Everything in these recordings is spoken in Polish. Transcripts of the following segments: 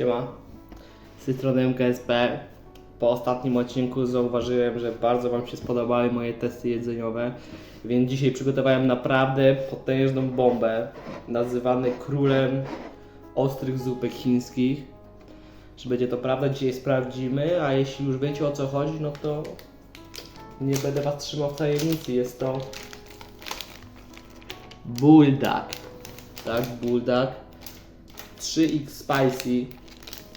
Siema. Z tej strony MKSP. Po ostatnim odcinku zauważyłem, że bardzo Wam się spodobały moje testy jedzeniowe, więc dzisiaj przygotowałem naprawdę potężną bombę, nazywany królem ostrych zupek chińskich. Czy będzie to prawda? Dzisiaj sprawdzimy, a jeśli już wiecie o co chodzi, no to nie będę Was trzymał w tajemnicy. Jest to Bulldog. Tak, Bulldog. 3x Spicy.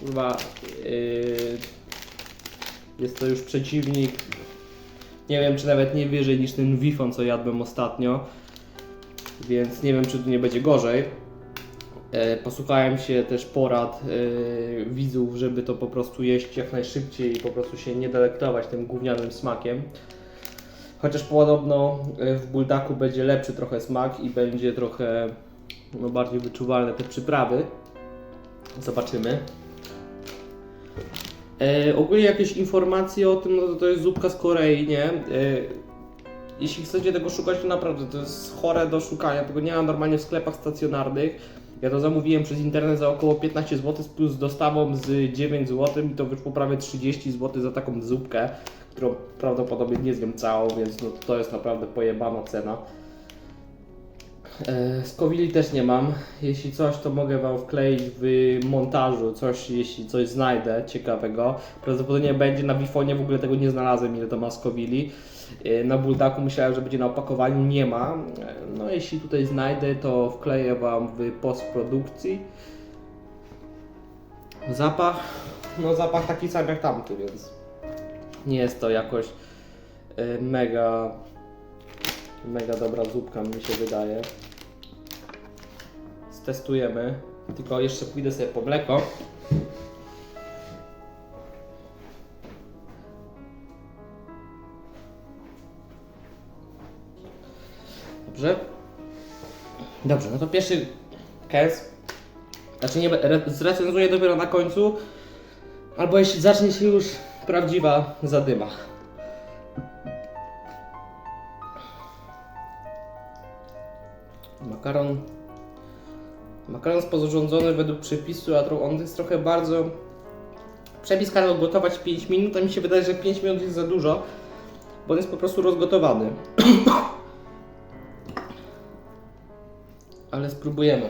Kurwa. Yy, jest to już przeciwnik. Nie wiem, czy nawet nie wyżej niż ten Wifon, co jadłem ostatnio. Więc nie wiem, czy tu nie będzie gorzej. E, Posłuchałem się też porad e, widzów, żeby to po prostu jeść jak najszybciej i po prostu się nie delektować tym gównianym smakiem. Chociaż podobno e, w buldaku będzie lepszy trochę smak i będzie trochę no, bardziej wyczuwalne te przyprawy. Zobaczymy. E, ogólnie jakieś informacje o tym, no to to jest zupka z Korei, nie? E, jeśli chcecie tego szukać, to naprawdę to jest chore do szukania. Tego nie ma normalnie w sklepach stacjonarnych. Ja to zamówiłem przez internet za około 15 zł plus dostawą z 9 zł i to wyszło prawie 30 zł za taką zupkę, którą prawdopodobnie nie zjem całą, więc no, to jest naprawdę pojebana cena. E, Skowili też nie mam. Jeśli coś, to mogę Wam wkleić w montażu coś, jeśli coś znajdę ciekawego. Prawdopodobnie będzie na Bifonie, w ogóle tego nie znalazłem, ile to ma Skowili. E, Na Bulldaku myślałem, że będzie na opakowaniu, nie ma. E, No jeśli tutaj znajdę, to wkleję Wam w postprodukcji. Zapach, no zapach taki sam jak tamty, więc nie jest to jakoś e, mega Mega dobra zupka mi się wydaje. Stestujemy. Tylko jeszcze pójdę sobie po mleko. Dobrze. Dobrze, no to pierwszy kęs. Znaczy nie, re- zrecenzuję dopiero na końcu. Albo jeśli zacznie się już prawdziwa zadyma. Makaron. Makaron jest według przepisu, a on jest trochę bardzo. Przepis kazał gotować 5 minut, a mi się wydaje, że 5 minut jest za dużo, bo on jest po prostu rozgotowany. Ale spróbujemy.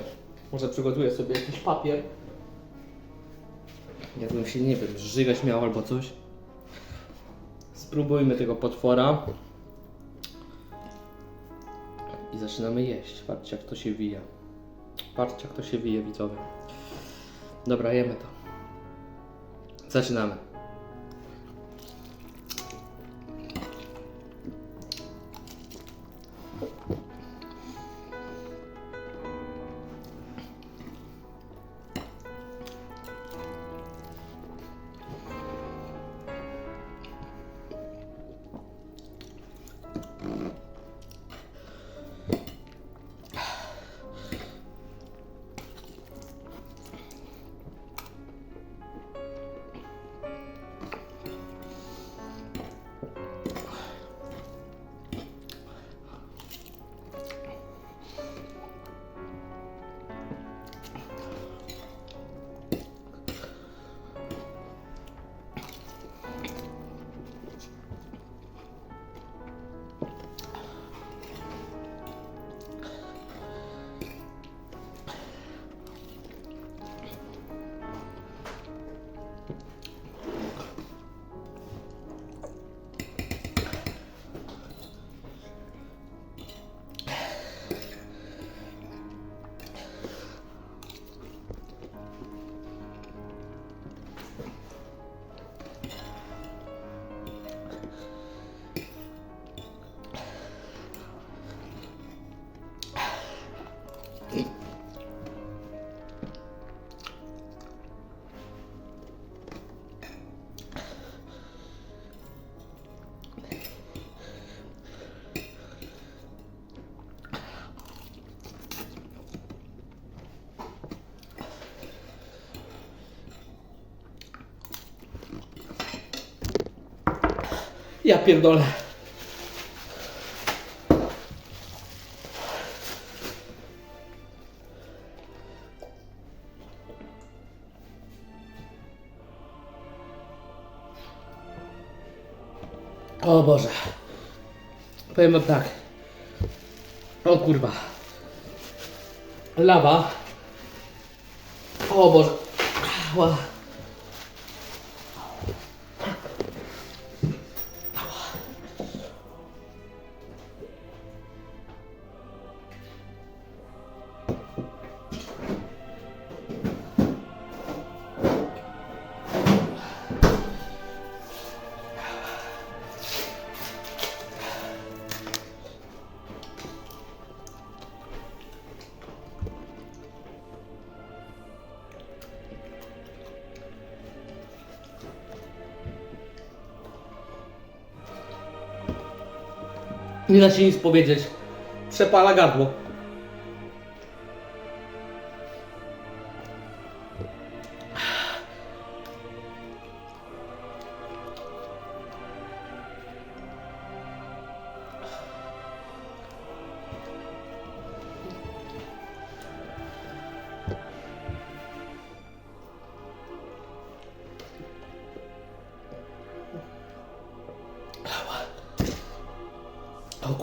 Może przygotuję sobie jakiś papier. Jakbym się, nie wiem, żygać miał albo coś. Spróbujmy tego potwora. I zaczynamy jeść. Patrzcie jak to się wija. Jak to się wije widzowie. Dobra, jemy to. Zaczynamy. Ja pierdolę. O Boże. Powiem wam tak. O kurwa. Lawa. O Boże. Ła. Nie da się nic powiedzieć. Przepala gardło.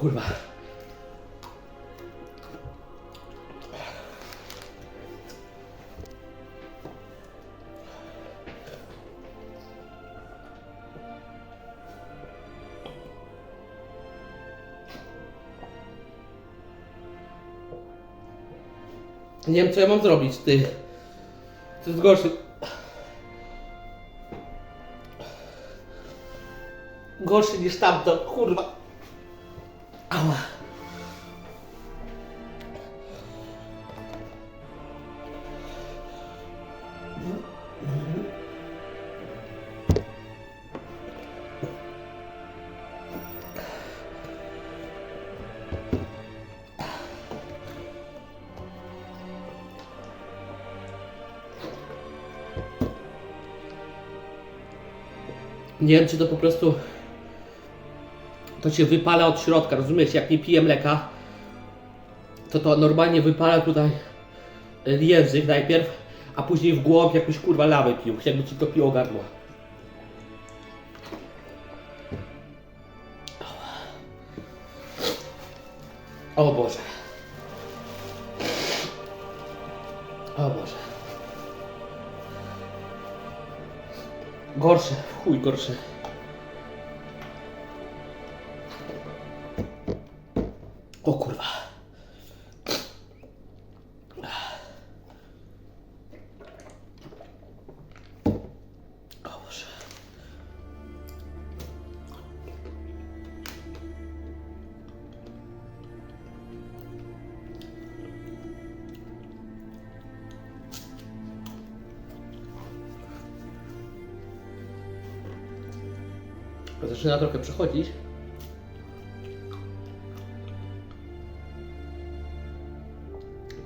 Kurwa. Nie wiem co ja mam zrobić, ty. To jest gorszy. Gorszy niż tamto, kurwa. Ała. Nie wiem, czy to po prostu to się wypala od środka, rozumiesz? Jak nie piję mleka, to to normalnie wypala tutaj y, język najpierw, a później w głąb jakąś kurwa lawę pił, jakby ci to piło gardło. O Boże. O Boże. Gorsze, chuj gorsze. Zaczyna trochę przechodzić.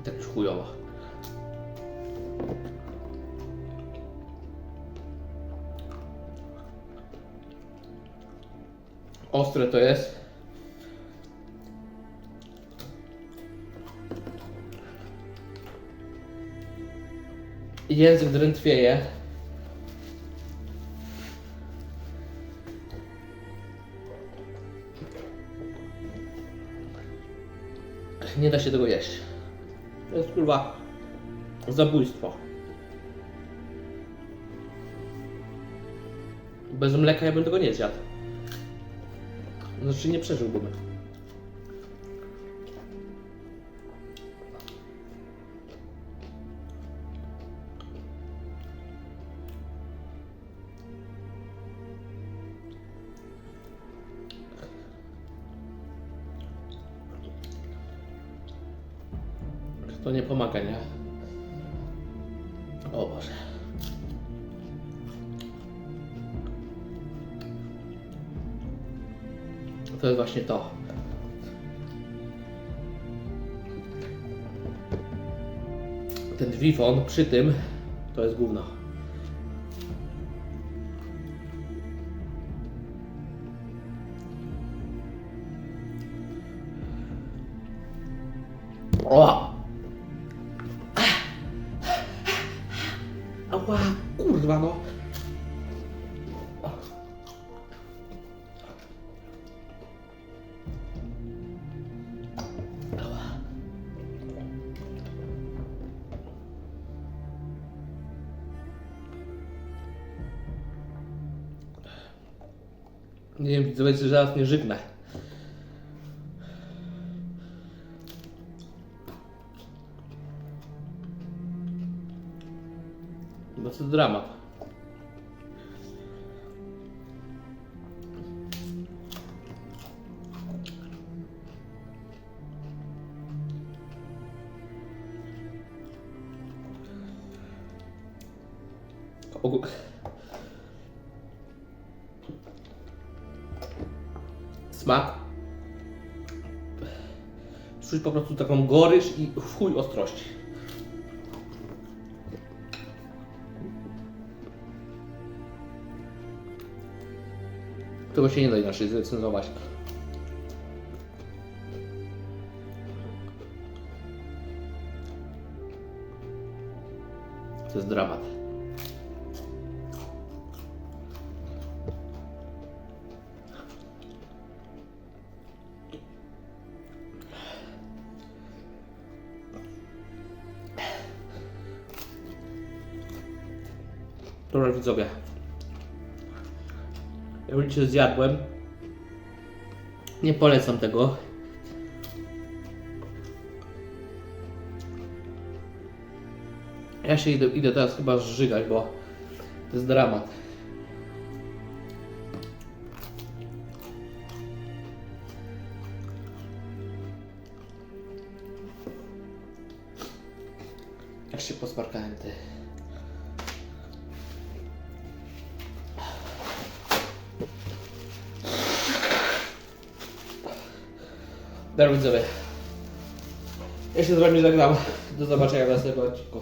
Tak już chujowo. Ostre to jest. Język drętwieje. Nie da się tego jeść. To jest kurwa zabójstwo. Bez mleka ja bym tego nie zjadł. Znaczy nie przeżyłbym. To nie pomaga, nie? O Boże. To jest właśnie to. Ten wifon przy tym to jest gówno. Kurwa no. Nie wiem, widzowie, że zaraz nie żygnę. To dramat. Ogó- Smak. Czuć po prostu taką gorycz i chuj ostrości. Tego się nie da inaczej zrecenzować. To jest dramat. Dobra widzowie. Dzisiaj zjadłem. Nie polecam tego. Ja się idę, idę teraz chyba zżygać, bo to jest dramat. Jak się posmarkałem ty. Dobra widzowie. Się z wami żegnam. Do zobaczenia w następnym odcinku.